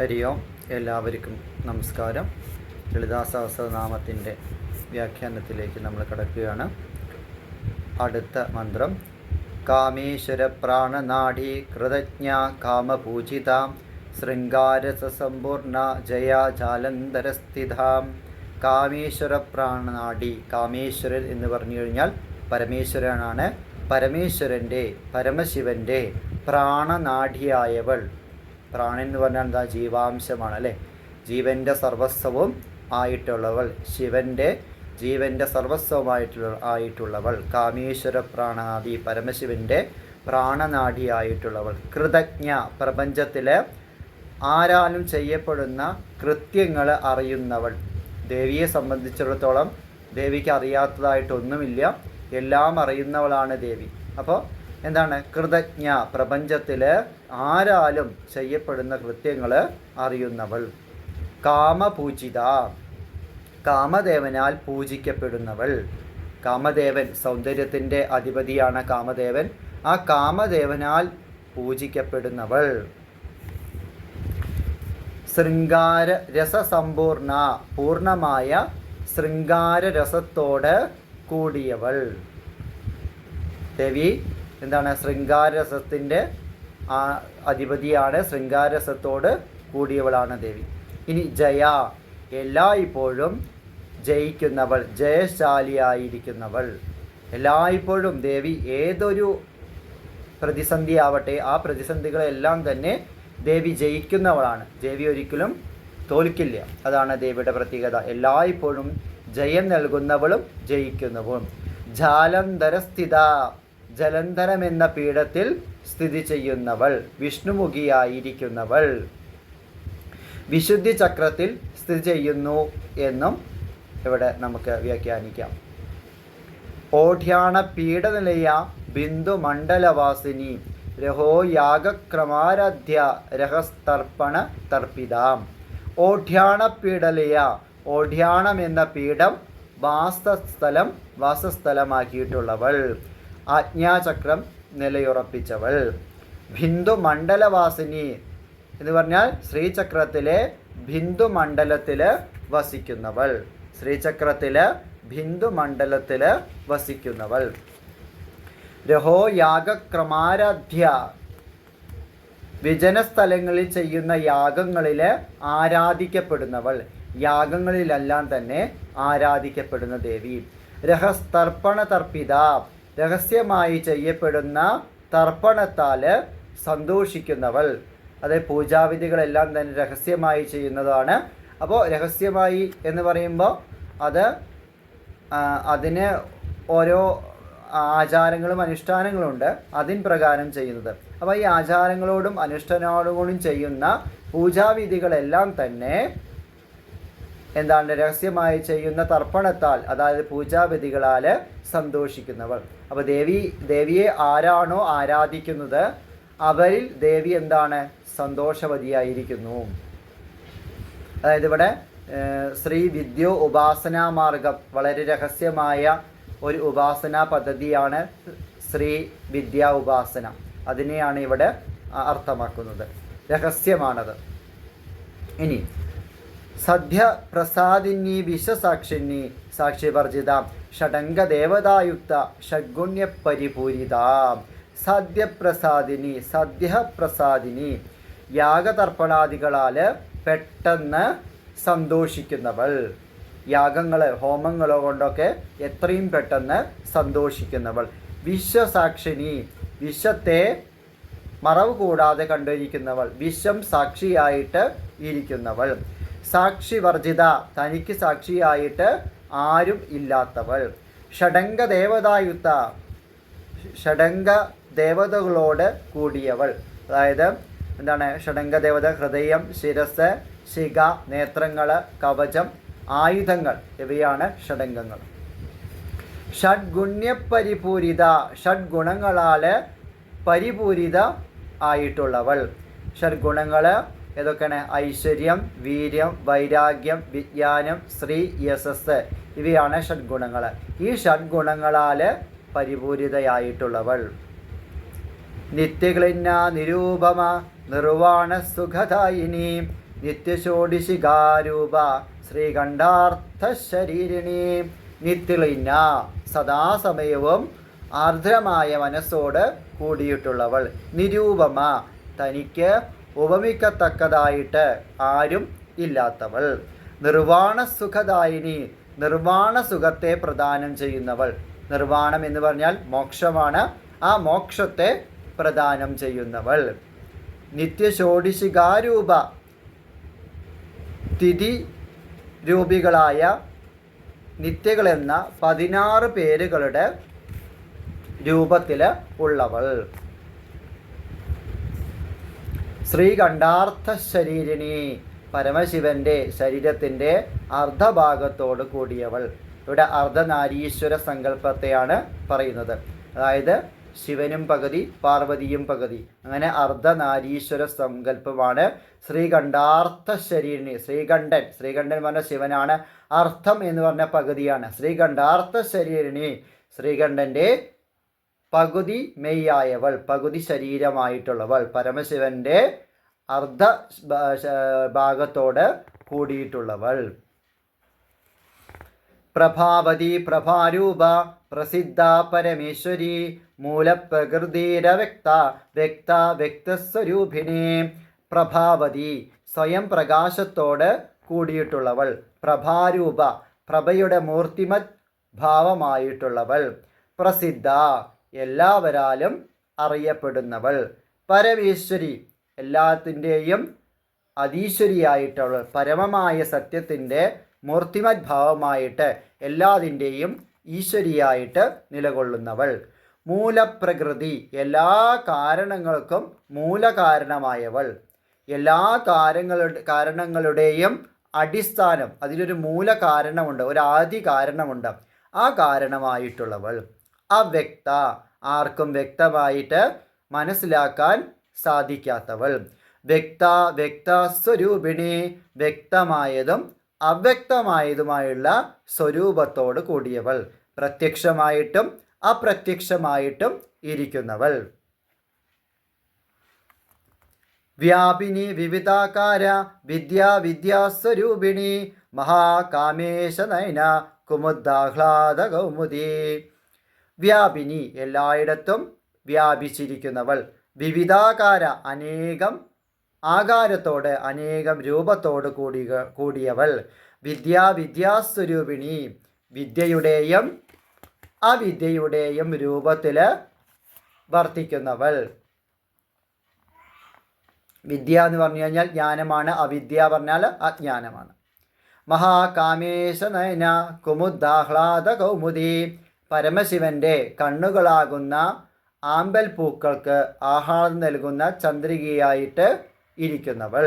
ഹരി ഓം. എല്ലാവർക്കും നമസ്കാരം. ലളിതാ സഹസ്രനാമത്തിന്റെ വ്യാഖ്യാനത്തിലേക്ക് നമ്മൾ കടക്കുകയാണ്. അടുത്ത മന്ത്രം. കാമേശ്വര പ്രാണനാഡി കൃതജ്ഞ കാമപൂജിത. ശൃംഗാരസമ്പൂർണ ജയ ജാലന്ധരസ്ഥിതാം കാമേശ്വര പ്രാണനാഡി കാമേശ്വരൻ എന്ന് പറഞ്ഞു കഴിഞ്ഞാൽ പരമേശ്വരനാണ്. പരമേശ്വരന്റെ പരമശിവന്റെ പ്രാണനാഡിയായവൾ പ്രാണൻ എന്ന് പറഞ്ഞാൽ എന്താ? ജീവാംശമാണ് അല്ലേ? ജീവന്റെ സർവസ്വവും ആയിട്ടുള്ളവൾ. ശിവന്റെ ജീവന്റെ സർവസ്വമായിട്ടുള്ള ആയിട്ടുള്ളവൾ. കാമീശ്വര പ്രാണാദി പരമശിവന്റെ പ്രാണനാഡിയായിട്ടുള്ളവൾ കൃതജ്ഞ പ്രപഞ്ചത്തിലെ ആരാലും ചെയ്യപ്പെടുന്ന കൃത്യങ്ങൾ അറിയുന്നവൾ. ദേവിയെ സംബന്ധിച്ചിടത്തോളം ദേവിക്ക് അറിയാത്തതായിട്ടൊന്നുമില്ല. എല്ലാം അറിയുന്നവളാണ് ദേവി. അപ്പോൾ എന്താണ്? കൃതജ്ഞ പ്രപഞ്ചത്തിൽ ആരാലും ചെയ്യപ്പെടുന്ന കൃത്യങ്ങൾ അറിയുന്നവൾ. കാമപൂജിത. കാമദേവനാൽ പൂജിക്കപ്പെടുന്നവൾ. കാമദേവൻ സൗന്ദര്യത്തിന്റെ അധിപതിയാണ് കാമദേവൻ. ആ കാമദേവനാൽ പൂജിക്കപ്പെടുന്നവൾ. ശൃംഗാര രസസമ്പൂർണ പൂർണമായ ശൃംഗാര രസത്തോട് കൂടിയവൾ. ദേവി എന്താണ് ശൃംഗാരസത്തിന്റെ അധിപതിയാണ് ശൃംഗാരസത്തോട് കൂടിയവളാണ് ദേവി. ഇനി ജയ എല്ലായ്പ്പോഴും ജയിക്കുന്നവൾ ജയശാലിയായിരിക്കുന്നവൾ. എല്ലായ്പ്പോഴും ദേവി ഏതൊരു പ്രതിസന്ധി ആവട്ടെ ആ പ്രതിസന്ധികളെല്ലാം തന്നെ ദേവി ജയിക്കുന്നവളാണ്. ദേവി ഒരിക്കലും തോൽക്കില്ല. അതാണ് ദേവിയുടെ പ്രത്യേകത. എല്ലായ്പ്പോഴും ജയം നൽകുന്നവളും ജയിക്കുന്നവളും. ജാലന്ധരസ്ഥിത ജലന്ധരം എന്ന പീഠത്തിൽ സ്ഥിതി ചെയ്യുന്നവൾ വിഷ്ണുമുഖിയായിരിക്കുന്നവൾ. വിശുദ്ധി ചക്രത്തിൽ സ്ഥിതി ചെയ്യുന്നു എന്നും ഇവിടെ നമുക്ക് വ്യാഖ്യാനിക്കാം. ഓഢ്യാണ പീഠനിലയ ബിന്ദു മണ്ഡലവാസിനി രഹോ യാഗക്രമാരാധ്യ രഹസ്തർപ്പണ തർപ്പിതാം. ഓഢ്യാണ പീഡലയ ഓഢ്യാണം എന്ന പീഠം വാസസ്ഥലം വാസസ്ഥലമാക്കിയിട്ടുള്ളവൾ. ആജ്ഞാചക്രം നിലയുറപ്പിച്ചവൾ. ബിന്ദു മണ്ഡലവാസിനി എന്ന് പറഞ്ഞാൽ ശ്രീചക്രത്തിലെ ബിന്ദു മണ്ഡലത്തിൽ വസിക്കുന്നവൾ. ശ്രീചക്രത്തിൽ ബിന്ദു മണ്ഡലത്തിൽ വസിക്കുന്നവൾ. രഹോ യാഗക്രമാരാധ്യ. വിജനസ്ഥലങ്ങളിൽ ചെയ്യുന്ന യാഗങ്ങളിൽ ആരാധിക്കപ്പെടുന്നവൾ. യാഗങ്ങളിലെല്ലാം തന്നെ ആരാധിക്കപ്പെടുന്ന ദേവി. രഹസ്തർപ്പണ തർപ്പിത രഹസ്യമായി ചെയ്യപ്പെടുന്ന തർപ്പണത്താൽ സന്തോഷിക്കുന്നവൾ. അതായത് പൂജാവിധികളെല്ലാം തന്നെ രഹസ്യമായി ചെയ്യുന്നതാണ്. അപ്പോൾ രഹസ്യമായി എന്ന് പറയുമ്പോൾ അത് അതിന് ഓരോ ആചാരങ്ങളും അനുഷ്ഠാനങ്ങളുണ്ട്. അതിൻ പ്രകാരം ചെയ്യുന്നത്. അപ്പോൾ ഈ ആചാരങ്ങളോടും അനുഷ്ഠാനങ്ങളോടും ചെയ്യുന്ന പൂജാവിധികളെല്ലാം തന്നെ എന്താണ് രഹസ്യമായി ചെയ്യുന്ന തർപ്പണത്താൽ അതായത് പൂജാവിധികളാൽ സന്തോഷിക്കുന്നവൾ. അപ്പോൾ ദേവി ദേവിയെ ആരാണോ ആരാധിക്കുന്നത് അവരിൽ ദേവി എന്താണ്? സന്തോഷവതിയായിരിക്കുന്നു. അതായത് ഇവിടെ ശ്രീ വിദ്യോ ഉപാസനാ മാർഗം വളരെ രഹസ്യമായ ഒരു ഉപാസനാ പദ്ധതിയാണ് ശ്രീ വിദ്യാ ഉപാസന. അതിനെയാണ് ഇവിടെ അർത്ഥമാക്കുന്നത്. രഹസ്യമാണത്. ഇനി സദ്യ പ്രസാദിന്നി വിശ്വസാക്ഷിന്നി സാക്ഷിവർജിത ഷഡംഗ ദേവതായുക്ത ഷഡ്ഗുണ്യ പരിപൂരിത സദ്യപ്രസാദിനി സദ്യപ്രസാദിനി യാഗതർപ്പണാദികളാൽ പെട്ടെന്ന് സന്തോഷിക്കുന്നവൾ. യാഗങ്ങൾ ഹോമങ്ങളോ കൊണ്ടൊക്കെ എത്രയും പെട്ടെന്ന് സന്തോഷിക്കുന്നവൾ. വിശ്വസാക്ഷിനി വിശ്വത്തെ മറവ് കൂടാതെ കണ്ടിരിക്കുന്നവൾ. വിശ്വം സാക്ഷിയായിട്ട് ഇരിക്കുന്നവൾ. സാക്ഷി വർജിത തനിക്ക് സാക്ഷിയായിട്ട് ആരും ഇല്ലാത്തവൾ. ഷഡംഗ ദേവതായുത്ത ഷഡംഗ ദേവതകളോട് കൂടിയവൾ. അതായത് എന്താണ്? ഷഡംഗ ദേവത ഹൃദയം ശിരസ് ശിഖ നേത്രങ്ങൾ കവചം ആയുധങ്ങൾ. ഇവയാണ് ഷഡംഗങ്ങൾ. ഷഡ്ഗുണ്യപരിപൂരിത ഷഡ്ഗുണങ്ങളാൽ പരിപൂരിത ആയിട്ടുള്ളവൾ. ഷഡ്ഗുണങ്ങൾ ഏതൊക്കെയാണ്? ഐശ്വര്യം വീര്യം വൈരാഗ്യം വിജ്ഞാനം ശ്രീ യശസ് ഇവയാണ് ഷഡ്ഗുണങ്ങൾ ഈ ഷഡ്ഗുണങ്ങളാൽ പരിപൂരിതയായിട്ടുള്ളവൾ. നിത്യക്ലിന്ന നിരൂപമ നിർവാണ സുഖദായിനി നിത്യശോഡിശികാരൂപ ശ്രീകണ്ഠാർത്ഥ ശരീരിണി നിത്യളിന്ന സദാസമയവും ആർദ്രമായ മനസ്സോട് കൂടിയിട്ടുള്ളവൾ. നിരൂപമ തനിക്ക് ഉപമിക്കത്തക്കതായിട്ട് ആരും ഇല്ലാത്തവൾ. നിർവാണ സുഖദായിനി നിർവാണ സുഖത്തെ പ്രദാനം ചെയ്യുന്നവൾ. നിർവാണം എന്ന് പറഞ്ഞാൽ മോക്ഷമാണ്. ആ മോക്ഷത്തെ പ്രദാനം ചെയ്യുന്നവൾ. നിത്യശോഡിശികാരൂപ തിഥി രൂപികളായ നിത്യകളെന്ന പതിനാറ് പേരുകളുടെ രൂപത്തിൽ ഉള്ളവൾ. ശ്രീകണ്ഠാർത്ഥ ശരീരിണി പരമശിവന്റെ ശരീരത്തിന്റെ അർദ്ധഭാഗത്തോട് കൂടിയവൾ. ഇവിടെ അർദ്ധനാരീശ്വര സങ്കല്പത്തെയാണ് പറയുന്നത്. അതായത് ശിവനും പകുതി പാർവതിയും പകുതി. അങ്ങനെ അർദ്ധനാരീശ്വര സങ്കല്പമാണ് ശ്രീകണ്ഠാർത്ഥ ശരീരിണി ശ്രീകണ്ഠൻ ശ്രീകണ്ഠൻ പറഞ്ഞ ശിവനാണ്. അർത്ഥം എന്ന് പറഞ്ഞ പകുതിയാണ്. ശ്രീകണ്ഠാർത്ഥ ശരീരിണി ശ്രീകണ്ഠന്റെ പകുതി മെയ്യായവൾ പകുതി ശരീരമായിട്ടുള്ളവൾ പരമശിവന്റെ അർദ്ധ ഭാഗത്തോട് കൂടിയിട്ടുള്ളവൾ. പ്രഭാവതി പ്രഭാരൂപ പ്രസിദ്ധ പരമേശ്വരി മൂലപ്രകൃതിരവ്യക്ത വ്യക്ത വ്യക്തസ്വരൂപിണി. പ്രഭാവതി സ്വയം പ്രകാശത്തോട് കൂടിയിട്ടുള്ളവൾ. പ്രഭാരൂപ പ്രഭയുടെ മൂർത്തിമത് ഭാവമായിട്ടുള്ളവൾ. പ്രസിദ്ധ എല്ലാവരാലും അറിയപ്പെടുന്നവൾ. പരമേശ്വരി എല്ലാത്തിന്റെയും അതീശ്വരിയായിട്ടുള്ള പരമമായ സത്യത്തിന്റെ മൂർത്തിമത് ഭാവമായിട്ട് എല്ലാതിന്റെയും ഈശ്വരിയായിട്ട് നിലകൊള്ളുന്നവൾ. മൂലപ്രകൃതി എല്ലാ കാരണങ്ങൾക്കും മൂലകാരണമായവൾ. എല്ലാ കാര്യങ്ങളുടെ കാരണങ്ങളുടെയും അടിസ്ഥാനം അതിലൊരു മൂല കാരണമുണ്ട് ഒരു ആദി കാരണമുണ്ട് ആ കാരണമായിട്ടുള്ളവൾ. അവ്യക്ത ആർക്കും വ്യക്തമായിട്ട് മനസ്സിലാക്കാൻ സാധിക്കാത്തവൾ. വ്യക്ത വ്യക്ത സ്വരൂപിണി വ്യക്തമായതും അവ്യക്തമായതുമായുള്ള സ്വരൂപത്തോട് കൂടിയവൾ. പ്രത്യക്ഷമായിട്ടും അപ്രത്യക്ഷമായിട്ടും ഇരിക്കുന്നവൾ. വ്യാപിനി വിവിധാകാര വിദ്യാ വിദ്യാസ്വരൂപിണി മഹാകാമേശ നയന കുമുദ്ദാഹ്ലാദ കൗമുദി വ്യാപിനി എല്ലായിടത്തും വ്യാപിച്ചിരിക്കുന്നവൾ. വിവിധാകാര അനേകം ആകാരത്തോട് അനേകം രൂപത്തോട് കൂടി കൂടിയവൾ. വിദ്യാ വിദ്യാസ്വരൂപിണി വിദ്യയുടെയും അവിദ്യയുടെയും രൂപത്തിൽ വർത്തിക്കുന്നവൾ. വിദ്യ എന്ന് പറഞ്ഞു കഴിഞ്ഞാൽ ജ്ഞാനമാണ്. അവിദ്യ പറഞ്ഞാൽ അജ്ഞാനമാണ്. മഹാകാമേശ നയന കുമുദാഹ്ലാദ കൗമുദി പരമശിവന്റെ കണ്ണുകളാകുന്ന ആമ്പൽ പൂക്കൾക്ക് ആഹാരം നൽകുന്ന ചന്ദ്രികയായിട്ട് ഇരിക്കുന്നവൾ.